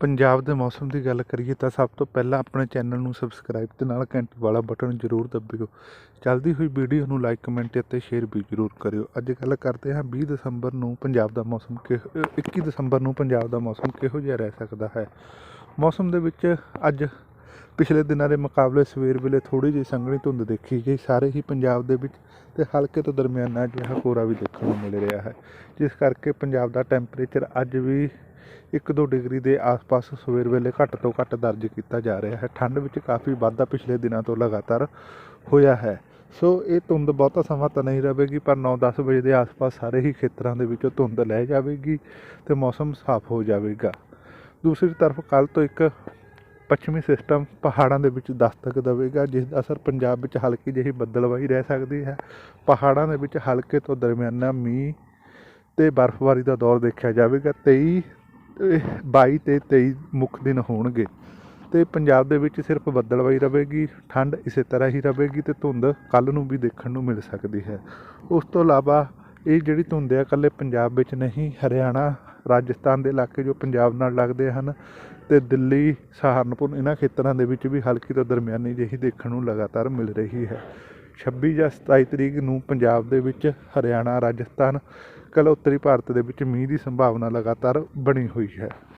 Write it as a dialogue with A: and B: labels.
A: ਪੰਜਾਬ ਦੇ ਮੌਸਮ ਦੀ ਗੱਲ ਕਰੀਏ ਤਾਂ ਸਭ ਤੋਂ ਪਹਿਲਾਂ ਆਪਣੇ ਚੈਨਲ ਨੂੰ ਸਬਸਕ੍ਰਾਈਬ ਤੇ ਨਾਲ ਘੰਟੀ ਵਾਲਾ ਬਟਨ ਜ਼ਰੂਰ ਦਬਿਓ। ਚੱਲਦੀ ਹੋਈ ਵੀਡੀਓ ਨੂੰ ਲਾਈਕ ਕਮੈਂਟ ਅਤੇ ਸ਼ੇਅਰ ਵੀ ਜ਼ਰੂਰ ਕਰਿਓ। ਅੱਜ ਗੱਲ ਕਰਦੇ ਹਾਂ 20 ਦਸੰਬਰ ਨੂੰ ਪੰਜਾਬ ਦਾ ਮੌਸਮ ਕਿਹੋ 21 ਦਸੰਬਰ ਨੂੰ ਪੰਜਾਬ ਦਾ ਮੌਸਮ ਕਿਹੋ ਜਿਹਾ ਰਹਿ ਸਕਦਾ ਹੈ? ਮੌਸਮ ਦੇ ਵਿੱਚ ਅੱਜ ਪਿਛਲੇ ਦਿਨਾਂ ਦੇ ਮੁਕਾਬਲੇ ਸਵੇਰ ਵੇਲੇ ਥੋੜੀ ਜਿਹੀ ਸੰਘਣੀ ਧੁੰਦ ਦੇਖੀ ਗਈ। ਸਾਰੇ ਹੀ ਪੰਜਾਬ ਦੇ ਵਿੱਚ ਤੇ ਹਲਕੇ ਤੋਂ ਦਰਮਿਆਨਾ ਜਿਹਾ ਕੋਰਾ ਵੀ ਦੇਖਣ ਨੂੰ ਮਿਲ ਰਿਹਾ ਹੈ। ਜਿਸ ਕਰਕੇ ਪੰਜਾਬ ਦਾ ਟੈਂਪਰੇਚਰ ਅੱਜ ਵੀ 1-2 ਡਿਗਰੀ ਦੇ ਆਸ-ਪਾਸ ਸਵੇਰ ਵੇਲੇ ਘੱਟ ਤੋਂ ਘੱਟ ਦਰਜ ਕੀਤਾ ਜਾ ਰਿਹਾ ਹੈ। ਠੰਡ ਵਿੱਚ ਕਾਫੀ ਵਾਧਾ ਪਿਛਲੇ ਦਿਨਾਂ ਤੋਂ ਲਗਾਤਾਰ ਹੋਇਆ ਹੈ। ਸੋ ਇਹ ਧੁੰਦ ਬਹੁਤਾ ਸਮਾਂ ਤਾਂ ਨਹੀਂ ਰਹੇਗੀ, ਪਰ 9-10 ਵਜੇ ਦੇ ਆਸ-ਪਾਸ ਸਾਰੇ ਹੀ ਖੇਤਰਾਂ ਦੇ ਵਿੱਚੋਂ ਧੁੰਦ ਲੈ ਜਾਵੇਗੀ ਤੇ ਮੌਸਮ ਸਾਫ਼ ਹੋ ਜਾਵੇਗਾ। ਦੂਸਰੀ ਤਰਫ ਕੱਲ ਤੋਂ ਇੱਕ ਪੱਛਮੀ ਸਿਸਟਮ ਪਹਾੜਾਂ ਦੇ ਵਿੱਚ ਦਸਤਕ ਦੇਵੇਗਾ, ਜਿਸ ਦਾ ਅਸਰ ਪੰਜਾਬ ਵਿੱਚ ਹਲਕੀ ਜਿਹੀ ਬੱਦਲਵਾਈ ਰਹਿ ਸਕਦੀ ਹੈ। ਪਹਾੜਾਂ ਦੇ ਵਿੱਚ ਹਲਕੇ ਤੋਂ ਦਰਮਿਆਨਾ ਮੀਂਹ ਤੇ ਬਰਫ਼ਬਾਰੀ ਦਾ ਦੌਰ ਦੇਖਿਆ ਜਾਵੇਗਾ। 23 22 ਤੇ 23 ਮੁੱਖ ਦਿਨ ਹੋਣਗੇ। ਤੇ ਪੰਜਾਬ ਦੇ ਵਿੱਚ ਸਿਰਫ ਬੱਦਲਵਾਈ ਰਹੇਗੀ, ਠੰਡ ਇਸੇ ਤਰ੍ਹਾਂ ਹੀ ਰਹੇਗੀ ਤੇ ਧੁੰਦ ਕੱਲ ਨੂੰ ਵੀ ਦੇਖਣ ਨੂੰ ਮਿਲ ਸਕਦੀ ਹੈ। ਉਸ ਤੋਂ ਇਲਾਵਾ ਇਹ ਜਿਹੜੀ ਧੁੰਦ ਹੈ, ਇਕੱਲੇ ਪੰਜਾਬ ਵਿੱਚ ਨਹੀਂ, ਹਰਿਆਣਾ, ਰਾਜਸਥਾਨ ਦੇ ਇਲਾਕੇ ਜੋ ਪੰਜਾਬ ਨਾਲ ਲੱਗਦੇ ਹਨ ਤੇ ਦਿੱਲੀ, ਸਹਾਰਨਪੁਰ, ਇਹਨਾਂ ਖੇਤਰਾਂ ਦੇ ਵਿੱਚ ਵੀ ਹਲਕੀ ਤੋਂ ਦਰਮਿਆਨੀ ਜਿਹੀ ਦੇਖਣ ਨੂੰ ਲਗਾਤਾਰ ਮਿਲ ਰਹੀ ਹੈ। 26 ਜਾਂ 27 ਤਰੀਕ ਨੂੰ ਪੰਜਾਬ ਦੇ ਵਿੱਚ ਹਰਿਆਣਾ, ਰਾਜਸਥਾਨ ਕੱਲ ਉੱਤਰੀ ਭਾਰਤ ਦੇ ਵਿੱਚ ਮੀਂਹ ਦੀ ਸੰਭਾਵਨਾ ਲਗਾਤਾਰ ਬਣੀ ਹੋਈ ਹੈ।